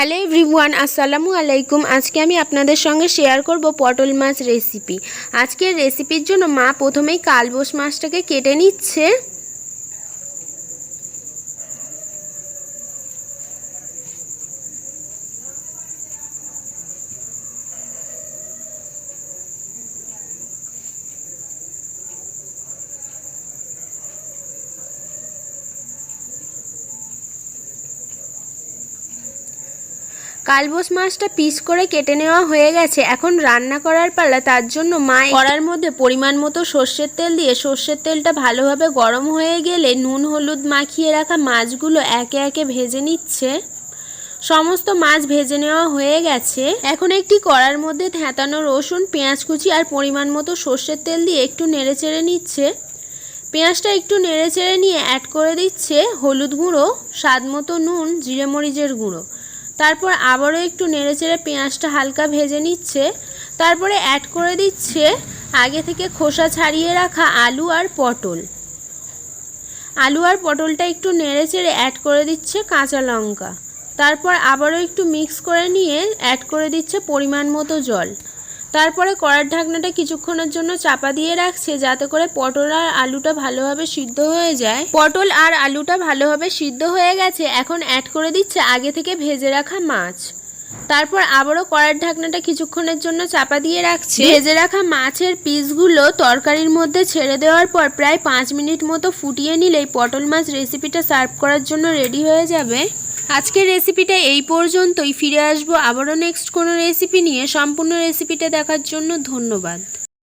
Hello everyone, আসসালামু আলাইকুম। আজকে আমি আপনাদের সঙ্গে শেয়ার করব পটল মাছ রেসিপি আজকের রেসিপির জন্য মা প্রথমেই কালবোস মাছটাকে কেটে নিচ্ছে। কালবোস মাছটা পিস করে কেটে নেওয়া হয়ে গেছে। এখন রান্না করার পালা, তার জন্য মা কড়ার মধ্যে পরিমাণ মতো সর্ষের তেল দিয়ে, সর্ষের তেলটা ভালোভাবে গরম হয়ে গেলে নুন, হলুদ মাখিয়ে রাখা মাছগুলো একে একে ভেজে নিচ্ছে। সমস্ত মাছ ভেজে নেওয়া হয়ে গেছে। এখন একটি কড়ার মধ্যে থেঁতানো রসুন, পেঁয়াজ কুচি আর পরিমাণ মতো সর্ষের তেল দিয়ে একটু নেড়ে চেড়ে নিচ্ছে। পেঁয়াজটা একটু নেড়ে চেড়ে নিয়ে অ্যাড করে দিচ্ছে হলুদ গুঁড়ো, স্বাদ মতো নুন, জিরে মরিচের গুঁড়ো। তারপর আবারও একটু নেড়ে চেড়ে পেঁয়াজটা হালকা ভেজে নিচ্ছে। তারপরে অ্যাড করে দিচ্ছে আগে থেকে খোসা ছাড়িয়ে রাখা আলু আর পটল। আলু আর পটলটা একটু নেড়ে চেড়ে অ্যাড করে দিচ্ছে কাঁচা লঙ্কা। তারপর আবারও একটু মিক্স করে নিয়ে অ্যাড করে দিচ্ছে পরিমাণ মতো জল। তারপরে কড়ার ঢাকনাটা কিছুক্ষণের জন্য চাপা দিয়ে রাখছে যাতে করে পটল আর আলুটা ভালোভাবে সিদ্ধ হয়ে যায়। পটল আর আলুটা ভালোভাবে সিদ্ধ হয়ে গেছে, এখন অ্যাড করে দিচ্ছে আগে থেকে ভেজে রাখা মাছ। তারপর আবারও কড়ার ঢাকনাটা কিছুক্ষণের জন্য চাপা দিয়ে রাখছে। ভেজে রাখা মাছের পিসগুলো তরকারির মধ্যে ছেড়ে দেওয়ার পর প্রায় পাঁচ মিনিট মতো ফুটিয়ে নিলেই পটল মাছ রেসিপিটা সার্ভ করার জন্য রেডি হয়ে যাবে। আজকের রেসিপিটা এই পর্যন্তই। ফিরে আসব আবারও নেক্সট কোনো রেসিপি নিয়ে। সম্পূর্ণ রেসিপিটা দেখার জন্য ধন্যবাদ।